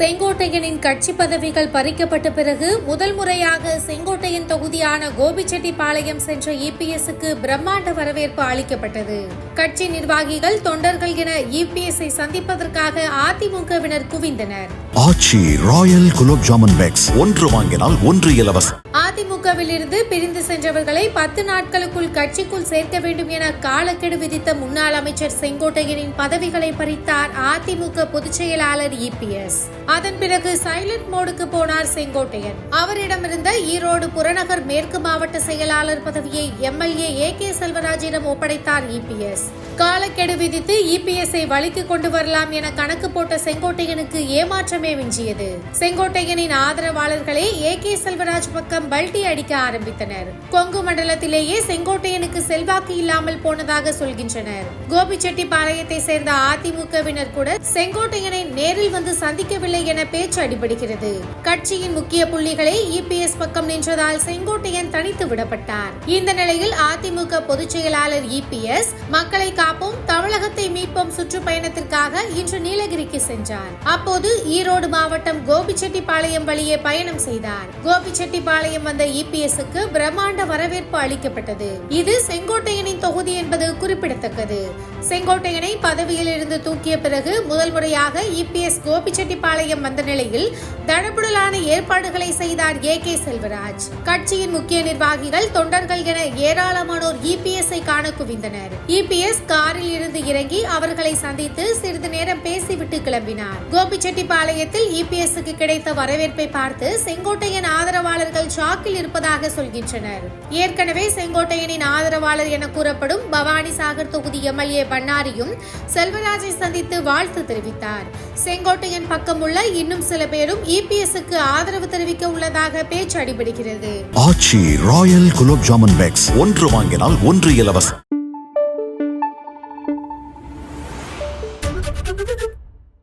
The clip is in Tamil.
செங்கோட்டையனின் கட்சி பதவிகள் பறிக்கப்பட்ட பிறகு முதல் முறையாக செங்கோட்டையன் தொகுதியான கோபிச்செட்டிப்பாளையம் சென்ற இபிஎஸ்க்கு பிரம்மாண்ட வரவேற்பு அளிக்கப்பட்டது. கட்சி நிர்வாகிகள் தொண்டர்கள் என இபிஎஸ்ஐ சந்திப்பதற்காக அதிமுகவினர் குவிந்தனர். ஆச்சி ராயல் குலோப் ஜாமுன் பேக்ஸ் ஒன்று வாங்கினால் ஒன்று இலவசம். அதிமுகவில் இருந்து பிரிந்து சென்றவர்களை பத்து நாட்களுக்குள் கட்சிக்குள் சேர்க்க வேண்டும் என காலக்கெடு விதித்த முன்னாள் அமைச்சர் செங்கோட்டையனின் பதவிகளை பறித்தார் அதிமுக பொதுச் செயலாளர் இபிஎஸ் அதன் பிறகு சைலண்ட் மோடுக்கு போனார் செங்கோட்டையன். அவரிடமிருந்த ஈரோடு புறநகர் மேற்கு மாவட்ட செயலாளர் பதவியை எம்எல்ஏ ஏ கே செல்வராஜிடம் ஒப்படைத்தார் இபிஎஸ் காலக்கெடு விதித்து இபிஎஸ்ஐ வழிக்கு கொண்டு வரலாம் என கணக்கு போட்ட செங்கோட்டையனுக்கு ஏமாற்றமே மிஞ்சியது. செங்கோட்டையனின் ஆதரவாளர்களே ஏ கே செல்வராஜ் பக்கம் பல்டி அடிக்க ஆரம்பித்தனர். கொங்கு மண்டலத்திலேயே செங்கோட்டையனுக்கு செல்வாக்கு இல்லாமல் போனதாக சொல்கின்றனர். கோபிச்செட்டிப்பாளையத்தை சேர்ந்த அதிமுகவினர் கூட செங்கோட்டையனை நேரில் வந்து சந்திக்கவில்லை என பேச்சு அடிபடுகிறது. கட்சியின் முக்கிய புள்ளிகளை இபிஎஸ் பக்கம் நின்றதால் செங்கோட்டையன் தனித்து விடப்பட்டார். இந்த நிலையில் அதிமுக பொதுச் செயலாளர் இபிஎஸ் மக்களை காப்போம் தமிழகத்தை மீட்போம் சுற்றுப்பயணத்திற்காக இன்று நீலகிரிக்கு சென்றார். அப்போது ஈரோடு மாவட்டம் கோபிச்செட்டிப்பாளையம் வழியே பயணம் செய்தார். கோபிச்செட்டிப்பாளையம் வந்த இபிஎஸ்க்கு பிரம்மாண்ட வரவேற்பு அளிக்கப்பட்டது. இது செங்கோட்டையனின் தொகுதி என்பது குறிப்பிடத்தக்கது. செங்கோட்டையனை பதவியில் இருந்து தூக்கிய பிறகு முதல் முறையாக இபிஎஸ் கோபிச்செட்டிப்பாளையம் வந்த நிலையில் தடபுடலான ஏற்பாடுகளை செய்தார் ஏ கே செல்வராஜ். கட்சியின் முக்கிய நிர்வாகிகள் தொண்டர்கள் என ஏராளமானோர் இபிஎஸ்ஐ காண குவிந்தனர். இபிஎஸ் காரில் இருந்து இறங்கி அவர்களை சந்தித்து சிறிது நேரம் பேசிவிட்டு கிளம்பினார். கோபிச்செட்டிப்பாளையத்தில் இபிஎஸ்க்கு கிடைத்த வரவேற்பை பார்த்து செங்கோட்டையன் ஆதரவாளர்கள் ஷாக்கில் இருப்பதாக சொல்கின்றனர். ஏற்கனவே செங்கோட்டையனின் ஆதரவாளர் என கூறப்படும் பவானி சாகர் தொகுதி எம்எல்ஏ பண்ணாரியும் செல்வராஜை சந்தித்து வாழ்த்து தெரிவித்தார். செங்கோட்டையன் பக்கம் உள்ள இன்னும் சில பேரும் இபிஎஸ்க்கு ஆதரவு தெரிவிக்க உள்ளதாக பேச்சு அடிபடுகிறது. Aachi royal gulab jamun packs. ஒன்று வாங்கினால் ஒன்று இலவசம்.